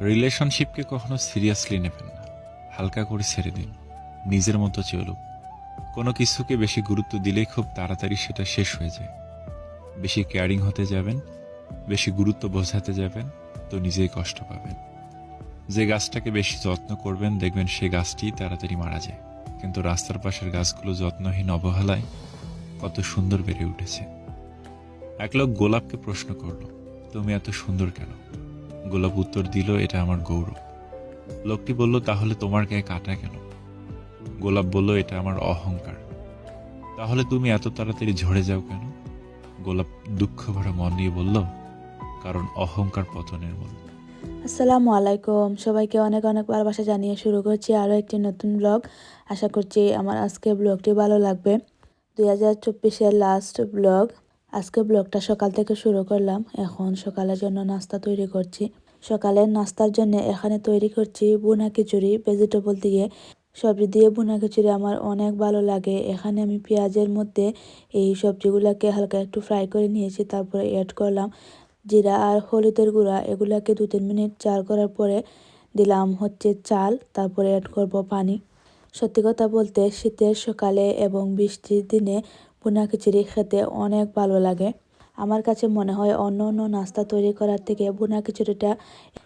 রিলেশনশিপকে কখনো সিরিয়াসলি নেবেন না। হালকা করে ছেড়ে দিন। নিজের মতো চলুক। কোনো কিছুকে বেশি গুরুত্ব দিলেই খুব তাড়াতাড়ি সেটা শেষ হয়ে যায়। বেশি কেয়ারিং হতে যাবেন, বেশি গুরুত্ব বোঝাতে যাবেন, তো নিজেই কষ্ট পাবেন। যে গাছটাকে বেশি যত্ন করবেন, দেখবেন সেই গাছটি তাড়াতাড়ি মারা যায়। কিন্তু রাস্তার পাশের গাছগুলো যত্নহীন অবহেলায় কত সুন্দর বেড়ে উঠেছে। এক লোক গোলাপকে প্রশ্ন করল, তুমি এত সুন্দর কেন? গোলাপ উত্তর দিল, এটা আমার গৌরব। লোকটি বলল, তাহলে তোমার গায়ে কাটা কেন? গোলাপ বলল, এটা আমার অহংকার। তাহলে তুমি এত তাড়াতাড়ি ঝরে যাও কেন? গোলাপ দুঃখ ভরা মন নিয়ে বলল, কারণ অহংকার পতনের মূল। আসসালামু আলাইকুম। সবাইকে অনেক অনেক ভালোবাসা জানিয়ে শুরু করছি আরও একটি নতুন ব্লগ। আশা করছি আমার আজকে ব্লগটি ভালো লাগবে। দুই হাজার চব্বিশের লাস্ট ব্লগ। আজকে ব্লগটা সকাল থেকে শুরু করলাম। এখন সকালের জন্য নাস্তা তৈরি করছি। সকালের নাস্তার জন্য এখানে তৈরি করছি বোনা খিচুড়ি ভেজিটেবল দিয়ে। সবজি দিয়ে বোনা খিচুড়ি আমার অনেক ভালো লাগে। এখানে আমি পেঁয়াজের মধ্যে এই সবজিগুলোকে হালকা একটু ফ্রাই করে নিয়েছি, তারপরে অ্যাড করলাম জিরা আর হলুদের গুঁড়া। এগুলাকে দু তিন মিনিট চাল করার পরে দিলাম হচ্ছে চাল, তারপরে অ্যাড করব পানি। সত্যি কথা বলতে শীতের সকালে এবং বৃষ্টির দিনে ভুনা খিচুড়ি খেতে অনেক ভালো লাগে। আমার কাছে মনে হয় অন্য অন্য নাস্তা তৈরি করার থেকে ভুনা খিচুড়িটা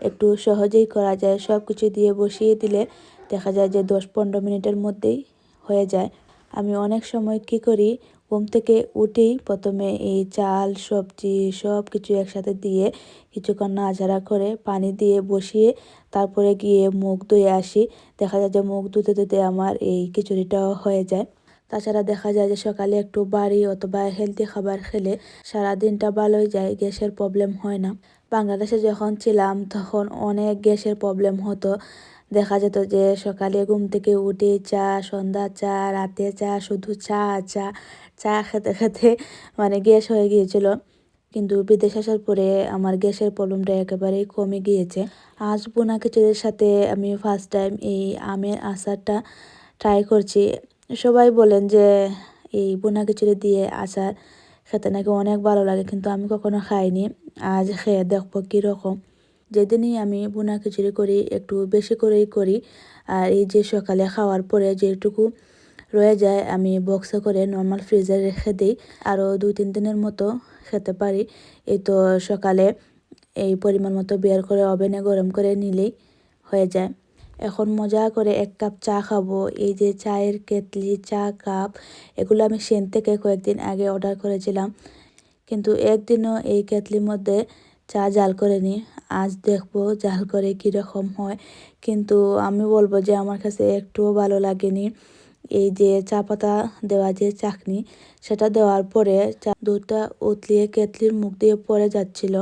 একটু সহজেই করা যায়। সব কিছু দিয়ে বসিয়ে দিলে দেখা যায় যে দশ পনেরো মিনিটের মধ্যেই হয়ে যায়। আমি অনেক সময় কি করি, ঘুম থেকে উঠেই প্রথমে এই চাল, সবজি সব কিছু একসাথে দিয়ে কিছুক্ষণ নাড়াচাড়া করে পানি দিয়ে বসিয়ে তারপরে গিয়ে মুখ ধুয়ে আসি। দেখা যায় যে মুখ ধুতে ধুতে আমার এই খিচুড়িটাও হয়ে যায়। তাছাড়া দেখা যায় যে সকালে একটু বাড়ি অথবা হেলদি খাবার খেলে সারা দিনটা ভালোই যায়, গ্যাসের প্রবলেম হয় না। বাংলাদেশে যখন ছিলাম, তখন অনেক গ্যাসের প্রবলেম হতো। দেখা যেত যে সকালে ঘুম থেকে উঠে চা, সন্ধ্যা চা, রাতে চা, শুধু চা চা চা খেতে খেতে মানে গ্যাস হয়ে গিয়েছিল। কিন্তু বিদেশ আসার পরে আমার গ্যাসের প্রবলেমটা একেবারেই কমে গিয়েছে। আজ বোনা খিচুড়ির সাথে আমি ফার্স্ট টাইম এই আমের আচারটা ট্রাই করছি। সবাই বলেন যে, এই বোনা খিচুড়ি দিয়ে আচার খেতে নাকি অনেক ভালো লাগে, কিন্তু আমি কখনো খাইনি। আজ খেয়ে দেখব কীরকম। যেদিনই আমি বোনা খিচুড়ি করি, একটু বেশি করেই করি। আর এই যে সকালে খাওয়ার পরে যেটুকু রয়ে যায়, আমি বক্সে করে নর্মাল ফ্রিজে রেখে দিই। আরও দুই তিন দিনের মতো খেতে পারি। এই তো সকালে এই পরিমাণ মতো বের করে ওভেনে গরম করে নিলেই হয়ে যায়। এখন মজা করে এক কাপ চা খাব। এই যে চায়ের কেতলি চা কাপ, এগুলো আমি সেন থেকে কয়েকদিন আগে অর্ডার করেছিলাম। কিন্তু একদিনও এই কেতলির মধ্যে চা জাল করে নিই আজ দেখব জাল করে কীরকম হয়। কিন্তু আমি বলব যে আমার কাছে একটুও ভালো লাগেনি। এই যে চা পাতা দেওয়া যে চাকনি, সেটা দেওয়ার পরে চা দুধটা উতলিয়ে কেতলির মুখ দিয়ে পড়ে যাচ্ছিল।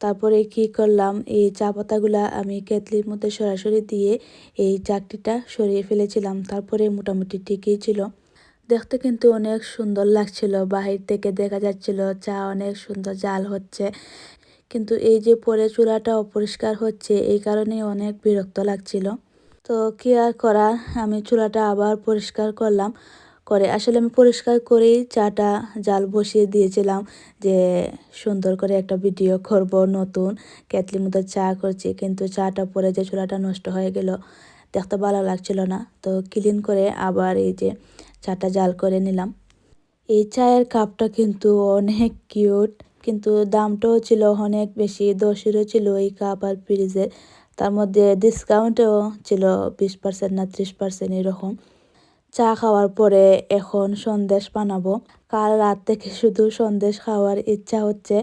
তারপরে কি করলাম? এই চা পাতাগুলা আমি কেতলির মধ্যে সরাসরি দিয়ে এই চাকরিটা সরিয়ে ফেলেছিলাম। তারপরে মোটামুটি ঠিকই ছিল। দেখতে কিন্তু অনেক সুন্দর লাগছিল। বাহির থেকে দেখা যাচ্ছিল, চা অনেক সুন্দর জাল হচ্ছে। কিন্তু এই যে পরে চূড়াটা অপরিষ্কার হচ্ছে, এই কারণে অনেক বিরক্ত লাগছিল। তো কি আর করার আমি চুলাটা আবার পরিষ্কার করলাম। করে। আসলে আমি পরিষ্কার করেই চাটা জাল বসিয়ে দিয়েছিলাম যে সুন্দর করে একটা ভিডিও করব নতুন। কেতলির মতো চা করছি, কিন্তু চাটা পরে যে চুলাটা নষ্ট হয়ে গেল, দেখতে ভালো লাগছিল না। তো ক্লিন করে আবার এই যে চাটা জাল করে নিলাম। এই চায়ের কাপটা কিন্তু অনেক কিউট, কিন্তু দামটাও ছিল অনেক বেশি, দশেরও ছিল এই কাপ আর ফ্রিজের। তার মধ্যে ডিসকাউন্টও ছিল বিশ পার্সেন্ট না ত্রিশ পার্সেন্ট এরকম। চা খাওয়ার পরে এখন সন্দেশ বানাবো। কাল রাত থেকে শুধু সন্দেশ খাওয়ার ইচ্ছা হচ্ছে।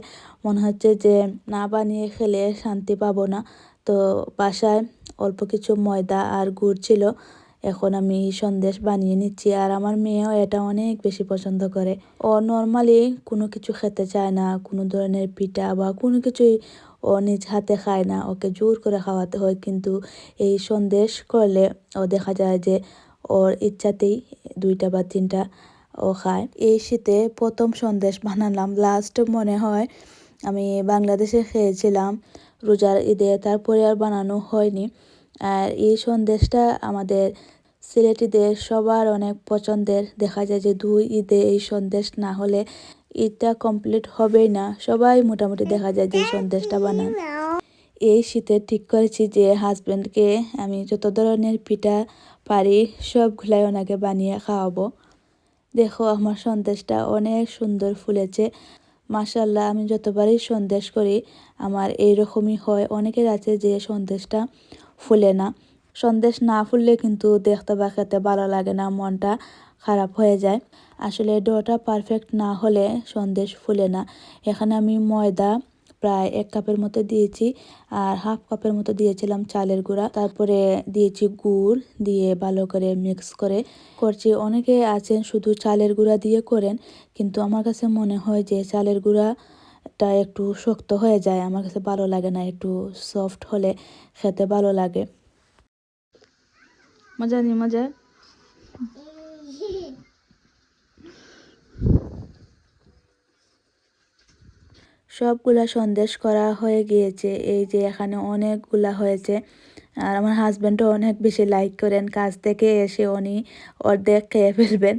মনে হচ্ছে যে না বানিয়ে খেলে শান্তি পাবো না। তো বাসায় অল্প কিছু ময়দা আর গুড় ছিল। এখন আমি সন্দেশ বানিয়ে নিচ্ছি। আর আমার মেয়েও এটা অনেক বেশি পছন্দ করে। ও নর্মালি কোনো কিছু খেতে চায় না। কোনো ধরনের পিঠা বা কোনো কিছুই ও নিজ হাতে খায় না। ওকে জোর করে খাওয়াতে হয়। কিন্তু এই সন্দেশ করলে ও দেখা যায় যে ওর ইচ্ছাতেই দুইটা বা তিনটা ও খায়। এই শীতে প্রথম সন্দেশ বানালাম লাস্ট মনে হয় আমি বাংলাদেশে খেয়েছিলাম রোজার ঈদে, তারপরে আর বানানো হয়নি। আর এই সন্দেশটা আমাদের সিলেটিদের সবার অনেক পছন্দের। দেখা যায় যে দুই ঈদে এই সন্দেশ না হলে ঈদটা কমপ্লিট হবেই না। সবাই মোটামুটি দেখা যায় যে সন্দেশটা বানান এই শীতে ঠিক করেছি যে হাজব্যান্ডকে আমি যত ধরনের পিঠা পারি সবগুলাই ওনাকে বানিয়ে খাওয়াবো। দেখো আমার সন্দেশটা অনেক সুন্দর ফুলেছে। মাসাল্লাহ আমি যতবারই সন্দেশ করি, আমার এই রকমই হয়। অনেকের আছে যে সন্দেশটা ফুলে না। সন্দেশ না ফুললে কিন্তু দেখতে বা খেতে ভালো লাগে না, মনটা খারাপ হয়ে যায়। আসলে ডোটা পারফেক্ট না হলে সন্দেশ ফুলে না। এখানে আমি ময়দা প্রায় এক কাপের মতো দিয়েছি। আর হাফ কাপের মতো দিয়েছিলাম চালের গুঁড়া। তারপরে দিয়েছি গুড় দিয়ে ভালো করে মিক্স করে করছি। অনেকে আছেন শুধু চালের গুঁড়া দিয়ে করেন, কিন্তু আমার কাছে মনে হয় যে চালের গুঁড়াটা একটু শক্ত হয়ে যায়। আমার কাছে ভালো লাগে না, একটু সফট হলে খেতে ভালো লাগে। মজা নি, মজা? সবগুলা সন্দেশ করা হয়ে গিয়েছে। এই যে এখানে অনেকগুলা হয়েছে। আর আমার হাজব্যান্ডও অনেক বেশি লাইক করেন। কাজ থেকে এসে উনি অর্ধেক খেয়ে ফেলবেন।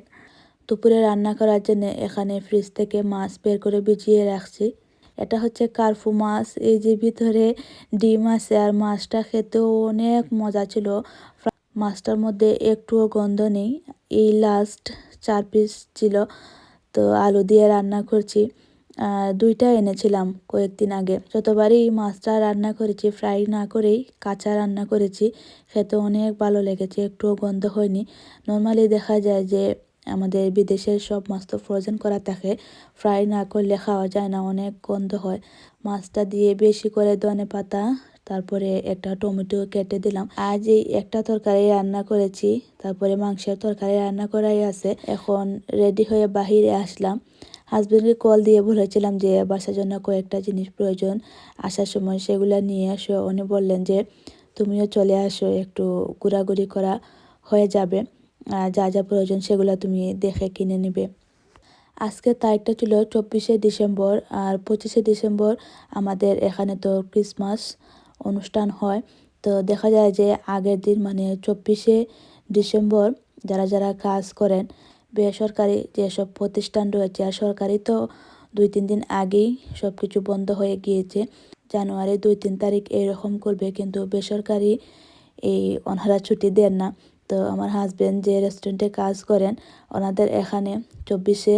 দুপুরে রান্না করার জন্য এখানে ফ্রিজ থেকে মাছ বের করে ভিজিয়ে রাখছি। এটা হচ্ছে কার্ফু মাছ। এই যে ভিতরে ডিম আছে আর মাছটা খেতেও অনেক মজা ছিল। মাছটার মধ্যে একটুও গন্ধ নেই। এই লাস্ট চার পিস ছিল। তো আলু দিয়ে রান্না করছি। দুইটা এনেছিলাম কয়েকদিন আগে। যতবারই মাছটা রান্না করেছি ফ্রাই না করেই কাঁচা রান্না করেছি খেতে অনেক ভালো লেগেছে, একটুও গন্ধ হয়নি। নর্মালি দেখা যায় যে আমাদের বিদেশের সব মাছ তো ফ্রোজেন করা থাকে ফ্রাই না করলে খাওয়া যায় না, অনেক গন্ধ হয়। মাছটা দিয়ে বেশি করে ধনে পাতা, তারপরে একটা টমেটো কেটে দিলাম। আজ এই একটা তরকারি রান্না করেছি, তারপরে মাংসের তরকারি রান্না করাই আছে। এখন রেডি হয়ে বাহিরে আসলাম। হাজবেন্ডকে কল দিয়ে বলেছিলাম যে, বাসার জন্য কয়েকটা জিনিস প্রয়োজন আসার সময় সেগুলো নিয়ে আসো। উনি বললেন যে, তুমিও চলে আসো, একটু ঘোরাঘুরি করা হয়ে যাবে। যা যা প্রয়োজন সেগুলো তুমি দেখে কিনে নেবে। আজকে তারিখটা ছিল চব্বিশে ডিসেম্বর, আর পঁচিশে ডিসেম্বর আমাদের এখানে তো ক্রিসমাস অনুষ্ঠান হয়। তো দেখা যায় যে, আগের দিন মানে চব্বিশে ডিসেম্বর যারা যারা কাজ করেন বেসরকারি যেসব প্রতিষ্ঠান রয়েছে, আর সরকারি তো দুই তিন দিন আগেই সব কিছু বন্ধ হয়ে গিয়েছে। জানুয়ারি দুই তিন তারিখ এরকম করবে, কিন্তু বেসরকারি এই ওনারা ছুটি দেন না। তো আমার হাজব্যান্ড যে রেস্টুরেন্টে কাজ করেন, ওনাদের এখানে চব্বিশে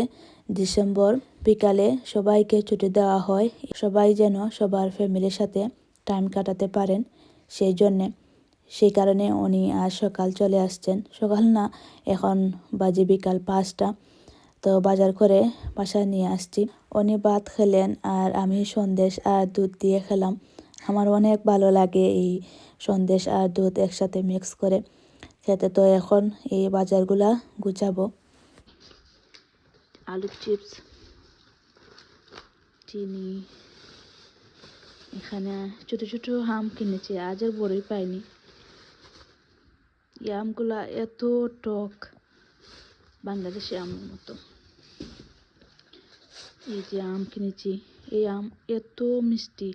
ডিসেম্বর বিকালে সবাইকে ছুটি দেওয়া হয়। সবাই যেন সবার ফ্যামিলির সাথে টাইম কাটাতে পারেন সেই জন্যে। সেই কারণে উনি আজ সকাল চলে আসছেন। সকাল না, এখন বাজে বিকাল পাঁচটা। তো বাজার করে বাসায় নিয়ে আসছি। উনি ভাত খেলেন আর আমি সন্দেশ আর দুধ দিয়ে খেলাম। আমার অনেক ভালো লাগে এই সন্দেশ আর দুধ একসাথে মিক্স করে। খেতে তো এখন এই বাজারগুলা গুছাবো। আলুর চিপস, চিনি, এখানে ছোট ছোট আম কিনেছি আজ আর বড়ই পাইনি। এই আমগুলা এত টক বাংলাদেশি আমের মতো। এই যে আম কিনেছি, এই আম এত মিষ্টি।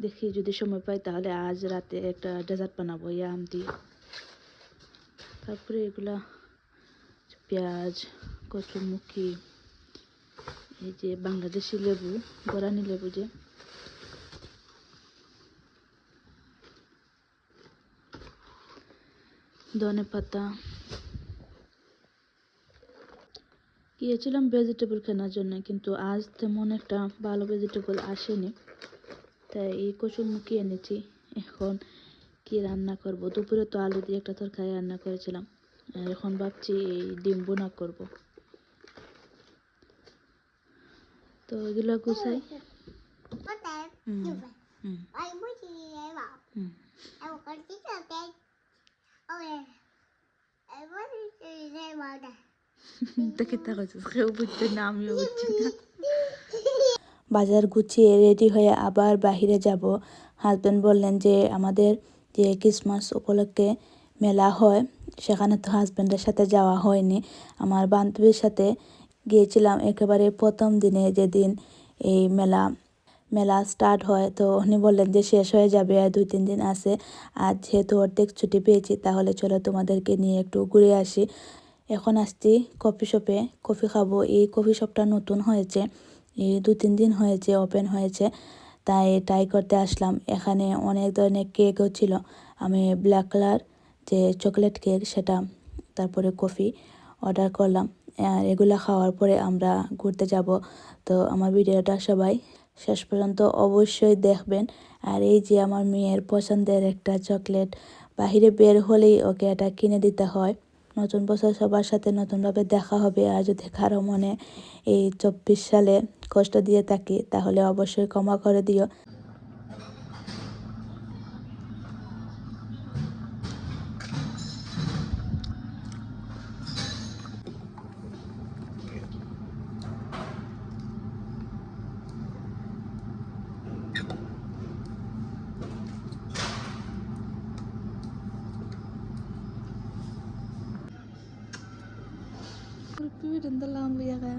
দেখি যদি সময় পাই তাহলে আজ রাতে একটা ডেজার্ট বানাবো এই আম দিয়ে। তারপরে এগুলা পেঁয়াজ কচুরমুখী এই যে বাংলাদেশি লেবু গরানি লেবু যে। ধনে পাতা। গিয়েছিলাম ভেজিটেবল কেনার জন্য কিন্তু আজ তেমন একটা ভালো ভেজিটেবল আসেনি। তাই এই কচুরমুখী এনেছি? এখন কি রান্না করব? দুপুরে তো আলু দিয়ে একটা তরকারি রান্না করেছিলাম। এখন ভাবছি এই ডিম বোনা করব। তো এগুলো গুছাই। হুম হুম হুম। দেখে তা কইছিস কেউ বুঝতে না আমিও বুঝছি না। বাজার গুছিয়ে রেডি হয়ে আবার বাহিরে যাব। হাজব্যান্ড বললেন যে আমাদের যে ক্রিসমাস উপলক্ষে মেলা হয় সেখানে তো হাজব্যান্ডের সাথে যাওয়া হয়নি। আমার বান্ধবীর সাথে গিয়েছিলাম একেবারে প্রথম দিনে যেদিন এই মেলা মেলা স্টার্ট হয়, তো উনি বললেন যে শেষ হয়ে যাবে, আর দুই, তিন দিন আছে। আর যেহেতু অর্ধেক ছুটি পেয়েছি, তাহলে চলো তোমাদেরকে নিয়ে একটু ঘুরে আসি। এখন আসছি কফি শপে কফি খাব। এই কফি শপটা নতুন হয়েছে, এই দু, তিন দিন হয়েছে ওপেন হয়েছে। তাই ট্রাই করতে আসলাম। এখানে অনেক ধরনের কেকও ছিল। আমি ব্ল্যাক কালার যে চকলেট কেক সেটা, তারপরে কফি অর্ডার করলাম। আর এগুলো খাওয়ার পরে আমরা ঘুরতে যাব। তো আমার ভিডিওটা সবাই শেষ পর্যন্ত অবশ্যই দেখবেন। আর এই যে আমার মেয়ের পছন্দের একটা চকলেট, বাহিরে বের হলেই ওকে এটা কিনে দিতে হয়। নতুন বছর সবার সাথে নতুনভাবে দেখা হবে। আর যদি কারও মনে এই চব্বিশ সালে কষ্ট দিয়ে থাকি, তাহলে অবশ্যই ক্ষমা করে দিও। வீடு இந்த lamb weer hè.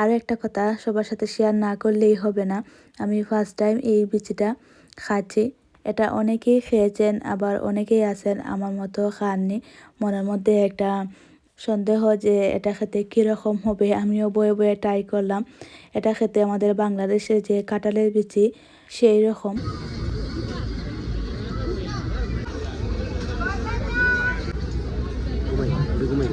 আরও একটা কথা, সবার সাথে শেয়ার না করলেই হবে না। আমি ফার্স্ট টাইম এই বিচিটা খাচ্ছি। এটা অনেকেই খেয়েছেন, আবার অনেকেই আছেন, আমার মতো খাননি। মনের মধ্যে একটা সন্দেহ যে এটা খেতে কীরকম হবে, আমিও বয়ে বয়ে ট্রাই করলাম। এটা খেতে আমাদের বাংলাদেশে যে কাঁঠালের বিচি, সেই রকম। ঘুমাই ঘুমাই